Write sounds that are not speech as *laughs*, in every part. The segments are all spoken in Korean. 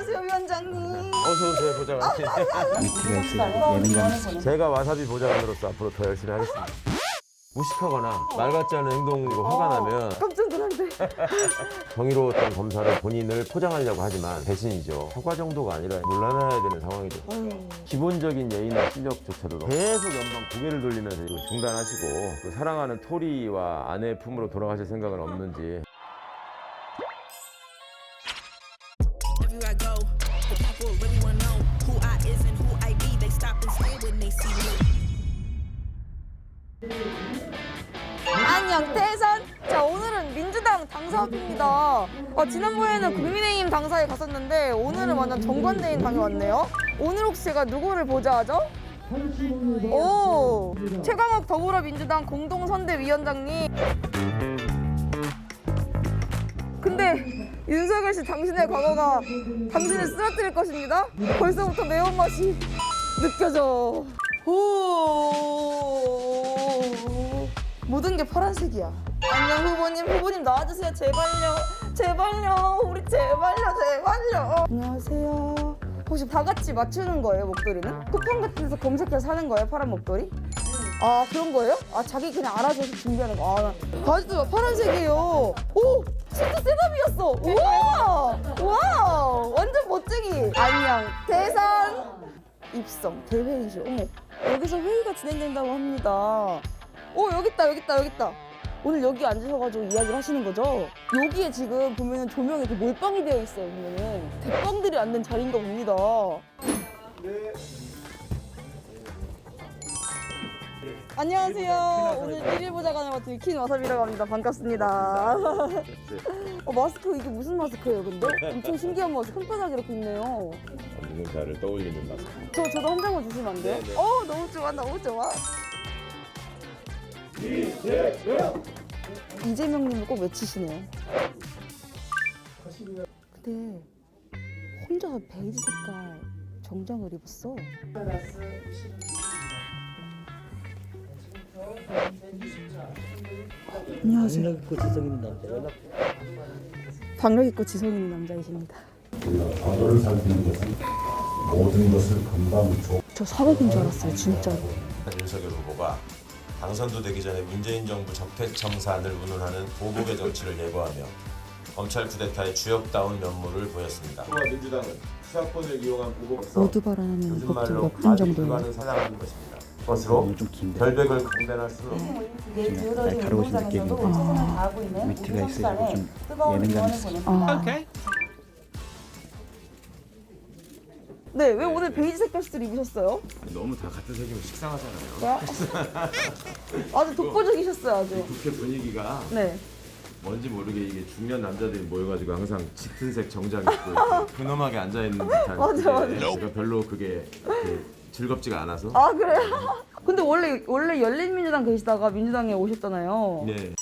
안녕하세요 위원장님. 어서 오세요 보좌관님. 위트가 있어요. 예능감 제가 와사비 보좌관으로서 앞으로 더 열심히 하겠습니다. 무식하거나 말 같지 않은 행동으로 화가 나면 깜짝 놀랐네. 정의로웠던 검사를 본인을 포장하려고 하지만 배신이죠. 허가 정도가 아니라 물러나야 되는 상황이죠. 기본적인 예의나 실력조차도 계속 연방 고개를 돌리면서 이거 중단하시고 그 사랑하는 토리와 아내 품으로 돌아가실 생각은 없는지 대선. 자 오늘은 민주당 당사입니다. 어, 지난번에는 국민의힘 당사에 갔었는데 오늘은 완전 정관대인 당에 왔네요. 오늘 혹시 제가 누구를 보좌하죠? 오 최강욱 더불어민주당 공동선대위원장님. 근데 윤석열 씨 당신의 과거가 당신을 쓰러뜨릴 것입니다. 벌써부터 매운맛이 느껴져. 오 모든 게 파란색이야. 안녕 후보님 후보님 나와주세요 제발요 제발요 우리 제발요 제발요. 안녕하세요. 혹시 다 같이 맞추는 거예요 목도리는? 쿠팡 같은 데서 검색해서 사는 거예요 파란 목도리? 아 그런 거예요? 아 자기 그냥 알아서 해서 준비하는 거. 아 바지도 파란색이에요. 오 진짜 셋업이었어. 우와 와 완전 멋쟁이. 안녕 대선 입성 대회의실. 어머 여기서 회의가 진행된다고 합니다. 오 여기 있다 여기 있다 여기 있다. 오늘 여기 앉으셔가지고 이야기를 하시는 거죠? 여기에 지금 보면은 조명이 이렇게 몰빵이 되어 있어요. 보면은 대빵들이 앉는 자리인가 봅니다. 안녕하세요. 오늘 일일 보좌관을 맡은 킨 와사비라고 합니다. 반갑습니다. *laughs* 어, 마스크 이게 무슨 마스크예요, 근데? 엄청 신기한 마스크. 손바닥 이렇게 있네요. 누군가를 떠올리는 마스크. 저 저도 한 장만 주시면 안 돼요? 네, 네. 어 너무 좋아 너무 좋아. 이재명님을 꼭 외치시네요. 근데 혼자서 베이지 색깔 정장을 입었어. 안녕하세요. 능력 있고 지성 있는 남자 연락 박력 있고 지성 있는 남자이십니다. 과거를 살피는 것은 모든 것을 금방 조저 사극인 줄 알았어요, 진짜로. 윤석열 후보가 당선도 되기 전에 문재인 정부 적폐 청산을 운운하는 보복의 정치를 예고하며 검찰 쿠데타의 주역다운 면모를 보였습니다. 민주당은 수사권을 이용한 보복 모두 바라는 요즘 법도 말로 몇분 아주 정도예요. 불가능 사장하는 것입니다. 그것으로 좀 긴데 결백을 강변할 수는 없습니다. 지금 날카로우신 느낌인데 위트가 있으시고 좀 예능감 있으시고 아. 네, 왜 오늘 베이지 색깔 수를 입으셨어요? 너무 다 같은 색이면 식상하잖아요. *laughs* 아주 독보적이셨어요, 아주. 국회 분위기가 네. 뭔지 모르게 이게 중년 남자들이 모여가지고 항상 짙은색 정장 입고 이렇게 *laughs* 근엄하게 앉아 있는 듯한 맞아, 맞아. 제가 별로 그게 이렇게 즐겁지가 않아서 아, 그래요? 근데 원래 원래 열린민주당 계시다가 민주당에 오셨잖아요. 네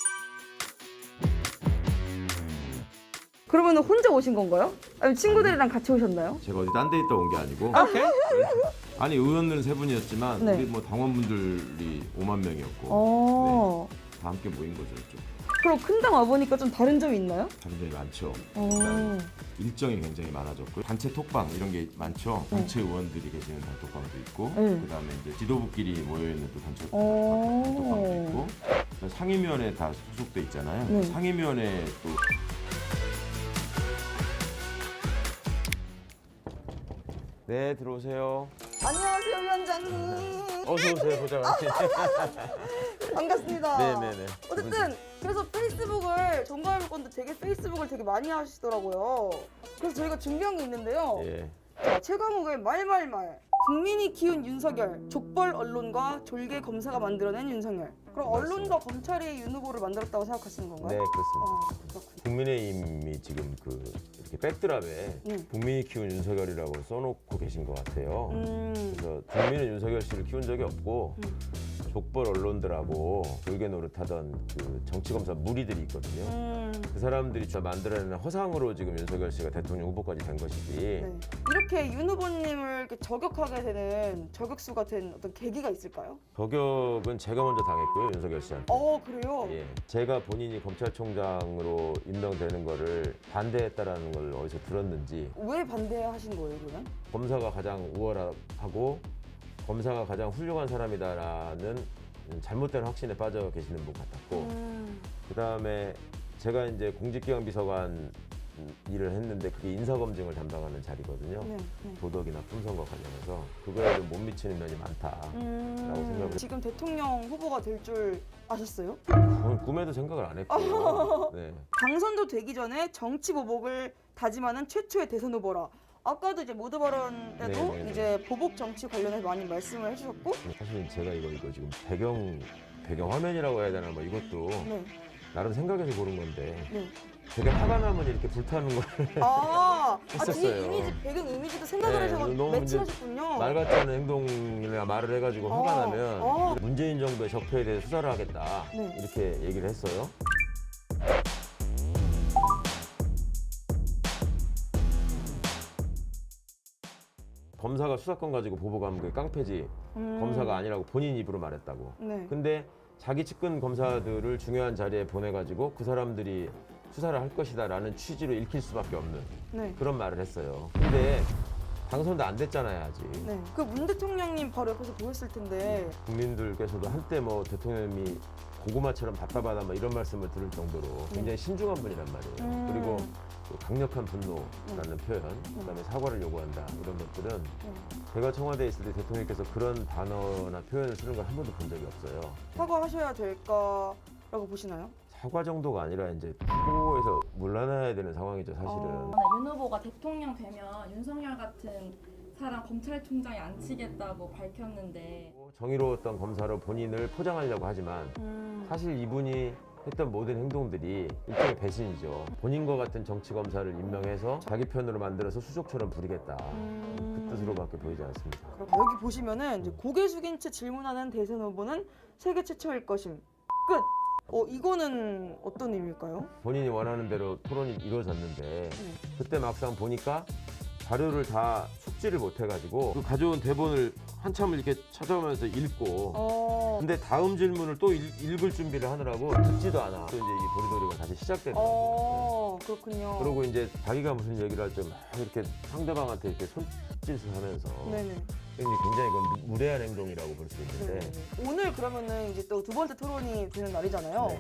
그러면 혼자 오신 건가요? 아니면 친구들이랑 같이 오셨나요? 제가 어디 딴 데 있다 온 게 아니고 아니 의원들은 세 분이었지만 네. 우리 뭐 당원분들이 5만 명이었고 어. 다 함께 모인 거죠 좀 그럼 큰 당 와보니까 좀 다른 점이 있나요? 다른 점이 많죠 어. 일정이 굉장히 많아졌고 단체 톡방 이런 게 많죠 단체 의원들이 계시는 단톡방도 있고 네. 그다음에 이제 지도부끼리 모여 있는 또 단체 어. 단톡방도 있고 상임위원회 다 소속돼 있잖아요 네. 상임위원회 또 네, 들어오세요. 안녕하세요, 위원장님. 어서 오세요, 보좌관님. *laughs* 반갑습니다. 네네네. 어쨌든 그래서 페이스북을 정가해볼 건데 되게 페이스북을 되게 많이 하시더라고요. 그래서 저희가 준비한 게 있는데요. 예. 자, 최강욱의 말말말. 국민이 키운 윤석열, 족벌 언론과 졸개 검사가 만들어낸 윤석열. 그럼 언론과 검찰이 윤 후보를 만들었다고 생각하시는 건가요? 네, 그렇습니다. 어, 그렇군요. 국민의힘이 지금 그 이렇게 백드랍에 네. 국민이 키운 윤석열이라고 써놓고 계신 것 같아요. 음, 그래서 국민은 윤석열 씨를 키운 적이 없고 음. 족벌 언론들하고 돌개 노릇하던 그 정치검사 무리들이 있거든요. 음, 그 사람들이 저 만들어내는 허상으로 지금 윤석열 씨가 대통령 후보까지 된 것이지. 네. 이렇게 윤 후보님을 이렇게 저격하게 되는 저격수 같은 어떤 계기가 있을까요? 저격은 제가 먼저 당했고요. 윤석열 씨한테. 어 그래요? 예. 제가 본인이 검찰총장으로 임명되는 거를 반대했다라는 걸 어디서 들었는지 왜 반대하신 거예요 그러면? 검사가 가장 우월하고 검사가 가장 훌륭한 사람이다라는 잘못된 확신에 빠져 계시는 분 같았고 음. 그 다음에 제가 이제 공직기관 비서관 일을 했는데 그게 인사검증을 담당하는 자리거든요. 네. 네. 도덕이나 품성과 관련해서 그거에 좀 못 미치는 면이 많다. 음, 생각을- 지금 대통령 후보가 될 줄 아셨어요? 그건 꿈에도 생각을 안 했고. *laughs* 네. 당선도 되기 전에 정치 보복을 다짐하는 최초의 대선 후보라. 아까도 이제 모두 발언에도 네, 네, 이제 보복 정치 관련해서 많이 말씀을 해주셨고, 사실 제가 이거 이거 지금 배경 배경 화면이라고 해야 되나 뭐 이것도 네, 나름 생각해서 고른 건데 네. 되게 화가 나면 이렇게 불타는 걸 아, 아 *laughs* 뒤에 했었어요. 이미지 배경 이미지도 생각을 네, 하셔서 너무 이제 매칭하셨군요. 말 같지 않은 행동이나 말을 해가지고 화가 어, 나면 어. 문재인 정부의 적폐에 대해 수사를 하겠다 네. 이렇게 얘기를 했어요. 검사가 수사권 가지고 보복하면 그게 깡패지 음. 검사가 아니라고 본인 입으로 말했다고. 네. 근데 자기 측근 검사들을 중요한 자리에 보내가지고 그 사람들이 수사를 할 것이다라는 취지로 읽힐 수밖에 없는 네. 그런 말을 했어요. 근데 당선도 안 됐잖아요 아직. 네. 그 문 대통령님 바로 옆에서 보셨을 텐데, 국민들께서도 한때 뭐 대통령이 고구마처럼 답답하다 뭐 이런 말씀을 들을 정도로 굉장히 신중한 분이란 말이에요. 네. 음. 그리고 또 강력한 분노라는 표현, 그다음에 사과를 요구한다 이런 것들은 네. 제가 청와대에 있을 때 대통령께서 그런 단어나 표현을 쓰는 걸 한 번도 본 적이 없어요. 사과하셔야 될까라고 보시나요? 사과 정도가 아니라 이제 후보에서 물러나야 되는 상황이죠 사실은. 어. 윤 후보가 대통령 되면 윤석열 같은 사람 검찰총장에 앉히겠다고 밝혔는데 정의로웠던 검사로 본인을 포장하려고 하지만 음. 사실 이분이 했던 모든 행동들이 일종의 배신이죠. 본인과 같은 정치 검사를 임명해서 자기 편으로 만들어서 수족처럼 부리겠다. 그 뜻으로밖에 보이지 않습니다. 그럼 여기 보시면은 이제 고개 숙인 채 질문하는 대선 후보는 세계 최초일 것임. 끝. 어 이거는 어떤 의미일까요? 본인이 원하는 대로 토론이 이루어졌는데 그때 막상 보니까 자료를 다 숙지를 못 해가지고 그 가져온 대본을 한참을 이렇게 찾아오면서 읽고 어. 근데 다음 질문을 또 읽, 읽을 준비를 하느라고 듣지도 않아. 또 이제 이 도리도리가 다시 시작되더라고요. 어 그렇군요. 그리고 이제 자기가 무슨 얘기를 할때 막 이렇게 상대방한테 이렇게 손짓을 하면서 네네. 굉장히 그건 무례한 행동이라고 볼 수 있는데 네네네. 오늘 그러면은 이제 또 두 번째 토론이 되는 날이잖아요. 네.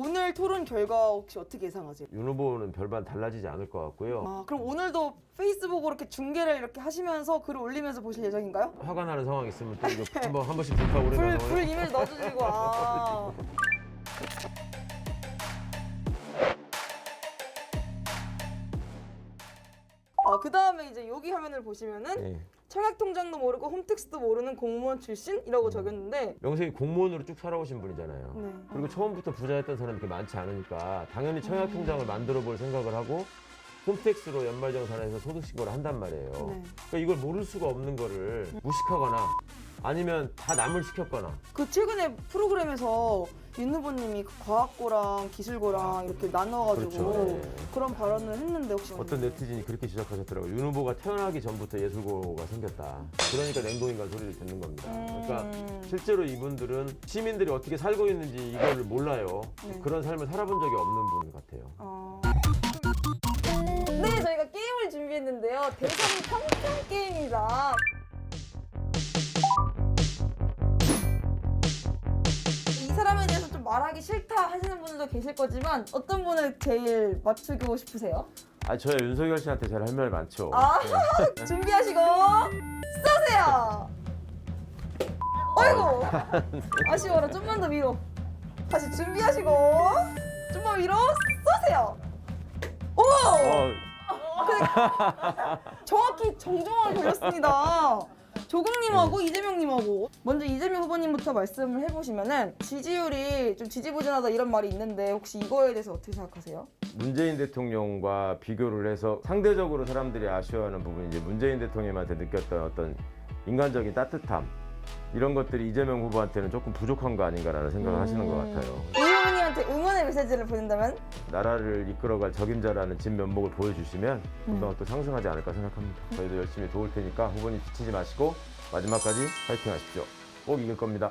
오늘 토론 결과 혹시 어떻게 예상하세요? 윤 후보는 별반 달라지지 않을 것 같고요. 아 그럼 오늘도 페이스북으로 이렇게 중계를 이렇게 하시면서 글을 올리면서 보실 예정인가요? 화가 나는 상황 이 있으면 또 이거 *laughs* 한번 한 번씩 불타오르는 불, 상황. 불 이미지 넣어주시고 아. 아, 그 다음에 이제 여기 화면을 보시면은 네. 청약 통장도 모르고 홈택스도 모르는 공무원 출신이라고 적였는데 명색이 공무원으로 쭉 살아오신 분이잖아요. 네. 그리고 처음부터 부자였던 사람이 그렇게 많지 않으니까 당연히 청약 통장을 만들어 볼 생각을 하고 홈택스로 연말정산해서 소득신고를 한단 말이에요. 네. 그러니까 이걸 모를 수가 없는 거를 무식하거나 아니면 다 남을 시켰거나 그 최근에 프로그램에서 윤 후보님이 그 과학고랑 기술고랑 이렇게 나눠가지고 그렇죠. 네. 그런 발언을 했는데 혹시 어떤 네티즌이 그렇게 지적하셨더라고요. 윤 후보가 태어나기 전부터 예술고가 생겼다. 그러니까 냉동인간 소리를 듣는 겁니다. 그러니까 음. 실제로 이분들은 시민들이 어떻게 살고 있는지 이거를 몰라요. 네. 그런 삶을 살아본 적이 없는 분 같아요. 어... 네, 저희가 게임을 준비했는데요. 대선 평평 게임이다. 말하기 싫다 하시는 분들도 계실 거지만 어떤 분을 제일 맞추고 싶으세요? 아, 저야 윤석열 씨한테 잘할말 많죠. 아, 네. *laughs* 준비하시고 쏘세요. 어이구, *laughs* 아쉬워라. 좀만 더 위로. 다시 준비하시고 좀만 위로 쏘세요. 오! 어, 정확히 정정하게 걸렸습니다. 조국님하고 이재명님하고 먼저 이재명 후보님부터 말씀을 해보시면은 지지율이 좀 지지부진하다 이런 말이 있는데 혹시 이거에 대해서 어떻게 생각하세요? 문재인 대통령과 비교를 해서 상대적으로 사람들이 아쉬워하는 부분이 이제 문재인 대통령한테 느꼈던 어떤 인간적인 따뜻함 이런 것들이 이재명 후보한테는 조금 부족한 거 아닌가라는 생각을 하시는 것 같아요. 이 후보님한테 응원의 메시지를 보낸다면 나라를 이끌어갈 적임자라는 진 면목을 보여주시면 금방 또 상승하지 않을까 생각합니다. 저희도 열심히 도울 테니까 후보님 지치지 마시고 마지막까지 파이팅 하십시오. 꼭 이길 겁니다.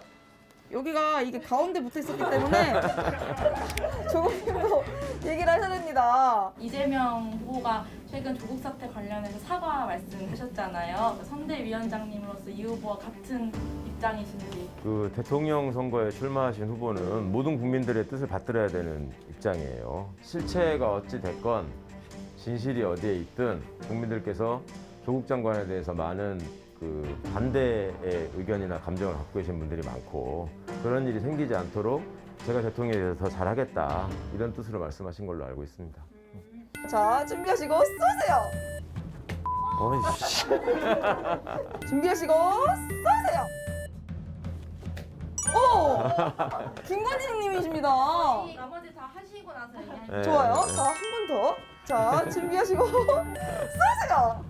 여기가 이게 가운데 붙어 있었기 때문에 *laughs* 조금 더 얘기를 하셔야 됩니다. 이재명 후보가 최근 조국 사태 관련해서 사과 말씀하셨잖아요. 선대위원장님으로서 이 후보와 같은 입장이신지. 그 대통령 선거에 출마하신 후보는 모든 국민들의 뜻을 받들어야 되는 입장이에요. 실체가 어찌 됐건 진실이 어디에 있든 국민들께서 조국 장관에 대해서 많은 그 반대의 의견이나 감정을 갖고 계신 분들이 많고 그런 일이 생기지 않도록 제가 대통령에 대해서 더 잘하겠다 이런 뜻으로 말씀하신 걸로 알고 있습니다. 자, 준비하시고 쏘세요. 어이씨. *laughs* 준비하시고 쏘세요. 오! 김관진님이십니다. 나머지 다 하시고 나서. 네. 좋아요. 자, 한 번 더. 자, 준비하시고 *laughs* 쏘세요.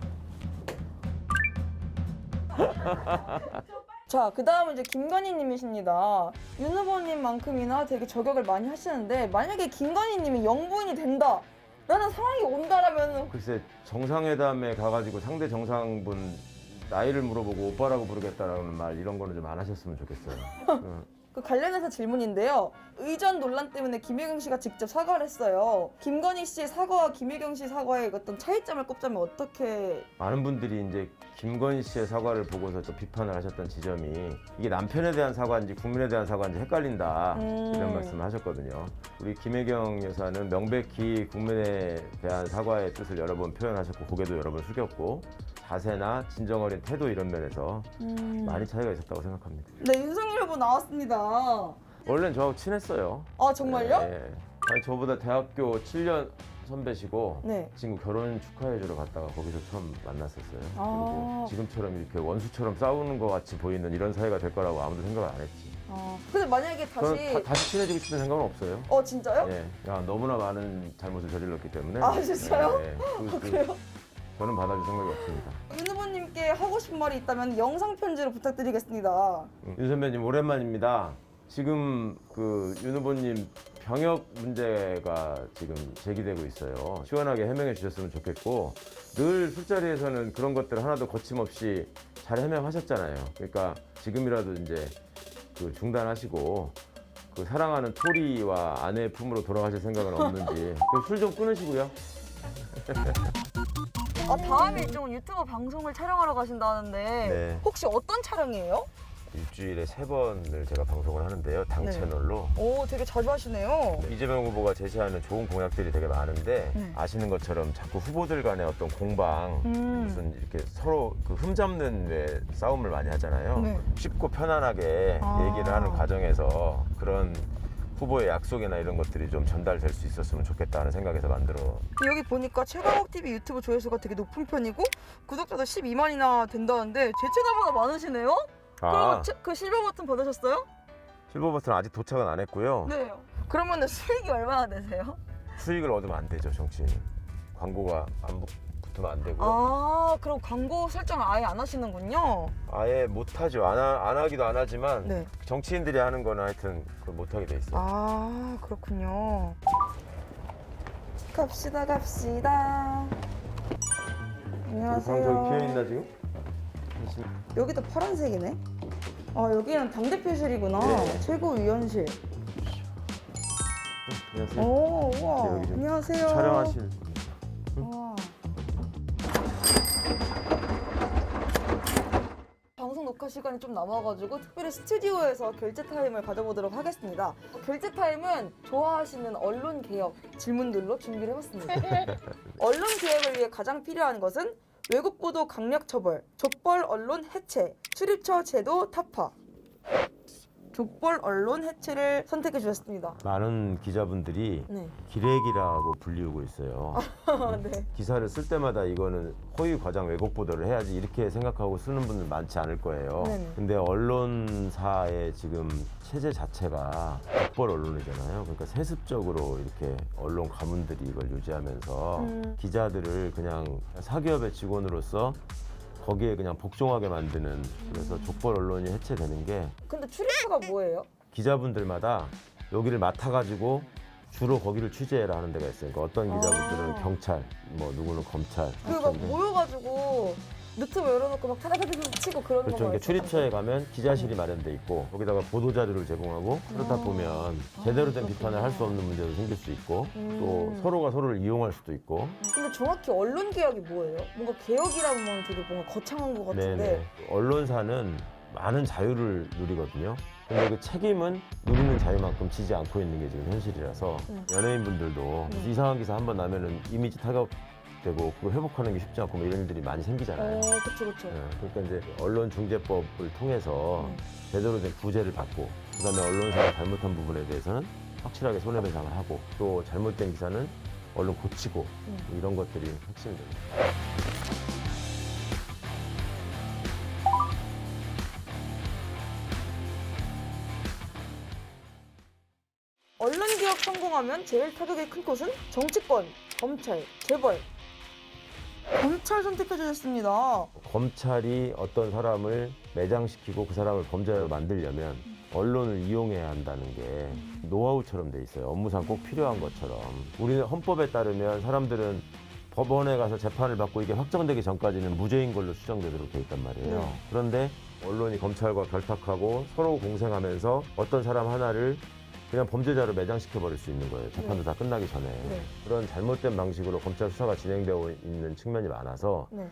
*laughs* 자, 그 다음은 이제 김건희 님이십니다. 윤 후보님만큼이나 되게 저격을 많이 하시는데 만약에 김건희 님이 영부인이 된다. 라는 상황이 온다라면 글쎄 정상회담에 가가지고 상대 정상분 나이를 물어보고 오빠라고 부르겠다라는 말 이런 거는 좀 안 하셨으면 좋겠어요. *laughs* 응. 그 관련해서 질문인데요. 의전 논란 때문에 김혜경 씨가 직접 사과를 했어요. 김건희 씨의 사과와 김혜경 씨 사과의 어떤 차이점을 꼽자면 어떻게 많은 분들이 이제 김건희 씨의 사과를 보고서 또 비판을 하셨던 지점이 이게 남편에 대한 사과인지 국민에 대한 사과인지 헷갈린다 음. 이런 말씀을 하셨거든요. 우리 김혜경 여사는 명백히 국민에 대한 사과의 뜻을 여러 번 표현하셨고 고개도 여러 번 숙였고 자세나 진정 어린 태도 이런 면에서 많이 차이가 있었다고 생각합니다. 네, 윤석열 후보 나왔습니다. 원래는 저하고 친했어요. 아, 정말요? 네. 아니, 저보다 대학교 7년 선배시고 네. 친구 결혼 축하해주러 갔다가 거기서 처음 만났었어요. 아. 그리고 지금처럼 이렇게 원수처럼 싸우는 것 같이 보이는 이런 사이가 될 거라고 아무도 생각을 안 했지. 아, 근데 만약에 저는 다시 다, 다시 친해지고 싶은 생각은 없어요. 어, 진짜요? 예, 야, 너무나 많은 잘못을 저질렀기 때문에. 아, 진짜요? 예, 예. 그- 그- 그래요? 저는 받아줄 생각이 없습니다. 윤 후보님께 하고 싶은 말이 있다면 영상 편지로 부탁드리겠습니다. 음, 윤 선배님 오랜만입니다. 지금 그 윤 후보님 병역 문제가 지금 제기되고 있어요. 시원하게 해명해 주셨으면 좋겠고 늘 술자리에서는 그런 것들 하나도 거침없이 잘 해명하셨잖아요. 그러니까 지금이라도 이제 그 중단하시고 그 사랑하는 토리와 아내의 품으로 돌아가실 생각은 없는지 *laughs* 술 좀 끊으시고요. *laughs* 아, 다음 일정은 유튜브 방송을 촬영하러 가신다는데 네. 혹시 어떤 촬영이에요? 일주일에 세 번을 제가 방송을 하는데요. 당 네. 채널로. 오, 되게 자주 하시네요. 이재명 후보가 제시하는 좋은 공약들이 되게 많은데 네. 아시는 것처럼 자꾸 후보들 간의 어떤 공방 음. 무슨 이렇게 서로 그 흠잡는 왜 싸움을 많이 하잖아요. 네. 쉽고 편안하게 아. 얘기를 하는 과정에서 그런 후보의 약속이나 이런 것들이 좀 전달될 수 있었으면 좋겠다는 생각에서 만들어 여기 보니까 최강욱 TV 유튜브 조회수가 되게 높은 편이고 구독자도 12만이나 된다는데 제 채널보다 많으시네요? 아 그리고 채- 그 실버 버튼 받으셨어요? 실버 버튼 아직 도착은 안 했고요. 네. 그러면 수익이 얼마나 되세요? 수익을 얻으면 안 되죠 정치인. 광고가 안 붙- 붙으면 안 되고요. 아, 그럼 광고 설정을 아예 안 하시는군요. 아예 못 하죠. 안, 하, 안 하기도 안 하지만 네. 정치인들이 하는 거는 하여튼 그걸 못 하게 돼 있어요. 아, 그렇군요. 갑시다, 갑시다. 방 저기 비어 안녕하세요. 있나 지금? 여기도 파란색이네. 아, 여기는 당 대표실이구나. 네. 최고위원실. 안녕하세요. 오, 우와. 네, 여기 좀 안녕하세요. 촬영하실 녹화 시간이 좀 남아가지고 특별히 스튜디오에서 결제 타임을 가져보도록 하겠습니다. 결제 타임은 좋아하시는 언론 개혁 질문들로 준비를 해봤습니다. *laughs* 언론 개혁을 위해 가장 필요한 것은 외국 보도 강력 처벌, 족벌 언론 해체, 출입처 제도 타파. 족벌 언론 해체를 선택해 주셨습니다. 많은 기자분들이 네. 기레기라고 불리우고 있어요. *laughs* 네. 기사를 쓸 때마다 이거는 허위 과장 왜곡 보도를 해야지 이렇게 생각하고 쓰는 분들 많지 않을 거예요. 네네. 근데 언론사의 지금 체제 자체가 족벌 언론이잖아요. 그러니까 세습적으로 이렇게 언론 가문들이 이걸 유지하면서 음. 기자들을 그냥 사기업의 직원으로서 거기에 그냥 복종하게 만드는 그래서 족벌 언론이 해체되는 게 근데 출입처가 뭐예요? 기자분들마다 여기를 맡아가지고 주로 거기를 취재해라 하는 데가 있어요. 그러니까 어떤 기자분들은 아. 경찰, 뭐 누구는 검찰. 그막 그런데 모여가지고 유튜브 열어놓고 막 타다다다 치고 그런 그렇죠. 거 그러니까 출입처에 가면 기자실이 마련돼 있고 거기다가 보도 자료를 제공하고 그러다 아. 보면 제대로 된 비판을 할 수 없는 문제도 생길 수 있고 음. 또 서로가 서로를 이용할 수도 있고 근데 정확히 언론 개혁이 뭐예요? 뭔가 개혁이라면 되게 뭔가 거창한 것 같은데 네네. 언론사는 많은 자유를 누리거든요. 근데 그 책임은 누리는 자유만큼 지지 않고 있는 게 지금 현실이라서 네. 연예인분들도 네. 이상한 기사 한 번 나면은 이미지 타격 되고 그걸 회복하는 게 쉽지 않고 뭐 이런 일들이 많이 생기잖아요. 어 그쵸 그쵸 예, 그러니까 이제 언론중재법을 통해서 음. 제대로 된 구제를 받고 그다음에 언론사가 잘못한 부분에 대해서는 확실하게 손해배상을 하고 또 잘못된 기사는 얼른 고치고 음. 뭐 이런 것들이 핵심입니다. 언론 개혁 성공하면 제일 타격이 큰 곳은 정치권, 검찰, 재벌. 검찰 선택해 주셨습니다. 검찰이 어떤 사람을 매장시키고 그 사람을 범죄자로 만들려면 언론을 이용해야 한다는 게 노하우처럼 돼 있어요. 업무상 꼭 필요한 것처럼. 우리는 헌법에 따르면 사람들은 법원에 가서 재판을 받고 이게 확정되기 전까지는 무죄인 걸로 추정되도록 돼 있단 말이에요. 네. 그런데 언론이 검찰과 결탁하고 서로 공생하면서 어떤 사람 하나를 그냥 범죄자로 매장시켜 버릴 수 있는 거예요. 재판도 네. 다 끝나기 전에. 네. 그런 잘못된 방식으로 검찰 수사가 진행되고 있는 측면이 많아서 네.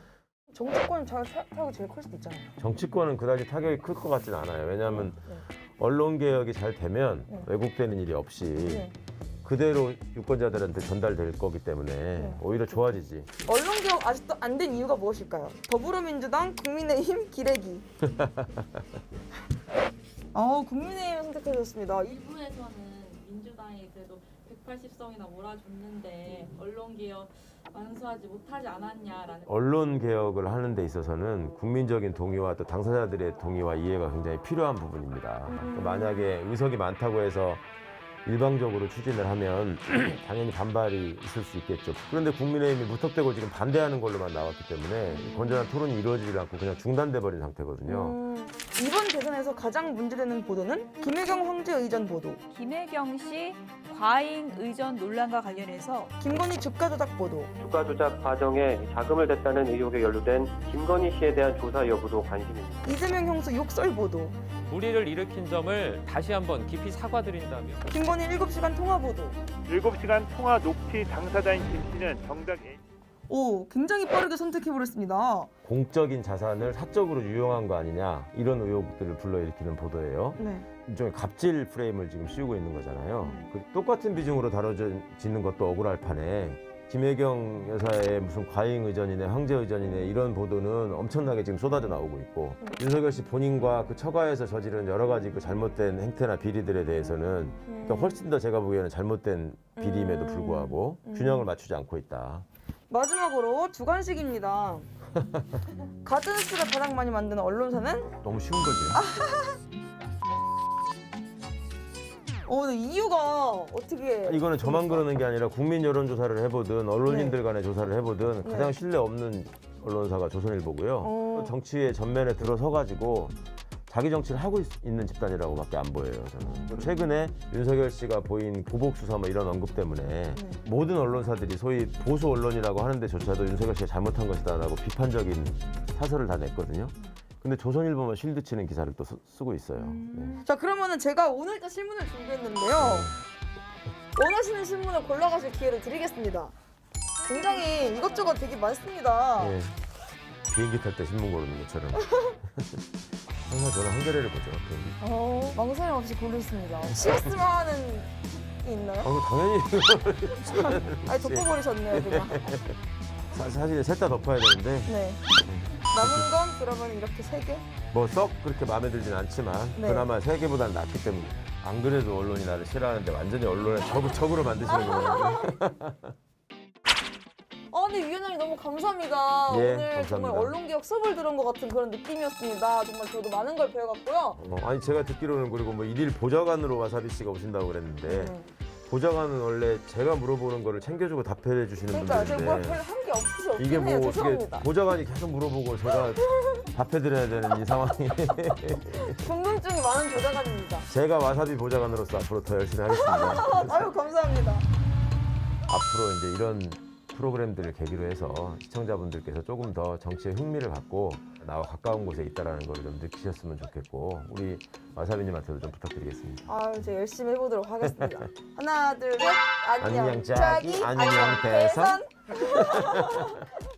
정치권 잘 타- 타격이 제일 클 수도 있잖아요. 정치권은 그다지 타격이 클 것 같진 않아요. 왜냐하면 네. 언론 개혁이 잘 되면 네. 왜곡되는 일이 없이 네. 그대로 유권자들한테 전달될 거기 때문에 네. 오히려 좋아지지. 언론 개혁 아직도 안 된 이유가 무엇일까요? 더불어민주당, 국민의힘, 기레기. *laughs* 어, 국민의힘 선택해 주셨습니다. 일부에서는 민주당이 그래도 180석이나 몰아줬는데 언론 개혁 완수하지 못하지 않았냐라는 언론 개혁을 하는 데 있어서는 국민적인 동의와 또 당사자들의 동의와 이해가 굉장히 필요한 부분입니다. 만약에 의석이 많다고 해서 일방적으로 추진을 하면 *clears throat* 당연히 반발이 있을 수 있겠죠. 그런데 국민의힘이 무턱대고 지금 반대하는 걸로만 나왔기 때문에 건전한 토론이 이루어지지 않고 그냥 중단돼 버린 상태거든요. 음, 이번 대선에서 가장 문제되는 보도는 김혜경 황제 의전 보도, 김혜경 씨 과잉 의전 논란과 관련해서 김건희 주가 조작 보도, 주가 조작 과정에 자금을 댔다는 의혹에 연루된 김건희 씨에 대한 조사 여부도 관심입니다. 이재명 형수 욕설 보도, 불의를 일으킨 점을 다시 한번 깊이 사과드린다며 김건희 7시간 통화 보도. 7시간 통화 녹취 당사자인 김 씨는 정작 오, 굉장히 빠르게 선택해 버렸습니다. 공적인 자산을 사적으로 유용한 거 아니냐 이런 의혹들을 불러일으키는 보도예요. 네. 일종의 갑질 프레임을 지금 씌우고 있는 거잖아요. 그 똑같은 비중으로 다뤄지는 것도 억울할 판에 김혜경 여사의 무슨 과잉 의전이네 황제 의전이네 이런 보도는 엄청나게 지금 쏟아져 나오고 있고 윤석열 씨 본인과 그 처가에서 저지른 여러 가지 그 잘못된 행태나 비리들에 대해서는 그러니까 훨씬 더 제가 보기에는 잘못된 비리임에도 음. 불구하고 음. 균형을 맞추지 않고 있다. 마지막으로 주관식입니다. *laughs* 가짜뉴스를 가장 많이 만드는 언론사는 너무 쉬운 거지. 어, 근데 이유가 어떻게 이거는 저만 그러는 게 아니라 국민 여론 조사를 해보든 언론인들 간의 조사를 해보든 네. 가장 신뢰 없는 언론사가 조선일보고요. 어. 정치의 전면에 들어서 가지고 자기 정치를 하고 있, 는 집단이라고밖에 안 보여요. 저는 최근에 윤석열 씨가 보인 보복 수사 뭐 이런 언급 때문에 네. 모든 언론사들이 소위 보수 언론이라고 하는데조차도 윤석열 씨가 잘못한 것이다라고 비판적인 사설을 다 냈거든요. 근데 조선일보만 실드 치는 기사를 또 쓰, 쓰고 있어요. 네. 자 그러면은 제가 오늘자 실문을 준비했는데요. 원하시는 실문을 골라가실 기회를 드리겠습니다. 굉장히 이것저것 되게 많습니다. 예. 비행기 탈 때 신문 고르는 것처럼. *laughs* 항상 저는 한겨레를 보죠. 비행기. 어, 망설임 없이 고르겠습니다. 치였으면 하는 게 있나요? 아, 당연히 *laughs* 아니 덮어버리셨네요, 제가. 사, 사실 셋 다 덮어야 되는데 네. 남은 건 그러면 이렇게 세 개? 뭐 썩 그렇게 마음에 들진 않지만 네. 그나마 세 개보다는 낫기 때문에 안 그래도 언론이 나를 싫어하는데 완전히 언론을 적, 적으로 만드시는 거예요. *laughs* 아, 근데 위원장님 너무 감사합니다. 예, 오늘 정말 감사합니다. 언론개혁 수업을 들은 것 같은 그런 느낌이었습니다. 정말 저도 많은 걸 배워갔고요. 어, 아니 제가 듣기로는 그리고 뭐 일일 보좌관으로 와사비 씨가 오신다고 그랬는데 네. 보좌관은 원래 제가 물어보는 거를 챙겨주고 답해 주시는 그러니까 제가 뭘 분들인데 별로 한 게 없어서 이게 뭐 어떻게 죄송합니다. 보좌관이 계속 물어보고 제가 *laughs* 답해드려야 되는 이 상황이 *laughs* 궁금증이 많은 조작관입니다. 제가 와사비 보좌관으로서 앞으로 더 열심히 하겠습니다. *laughs* 아유 감사합니다. 앞으로 이제 이런 프로그램들을 계기로 해서 시청자분들께서 조금 더 정치에 흥미를 갖고 나와 가까운 곳에 있다라는 걸 좀 느끼셨으면 좋겠고 우리 와사비님한테도 좀 부탁드리겠습니다. 아, 제가 열심히 해보도록 하겠습니다. *laughs* 하나, 둘, 셋. 안녕, 안녕. 짝이. 안녕. 대선. *laughs*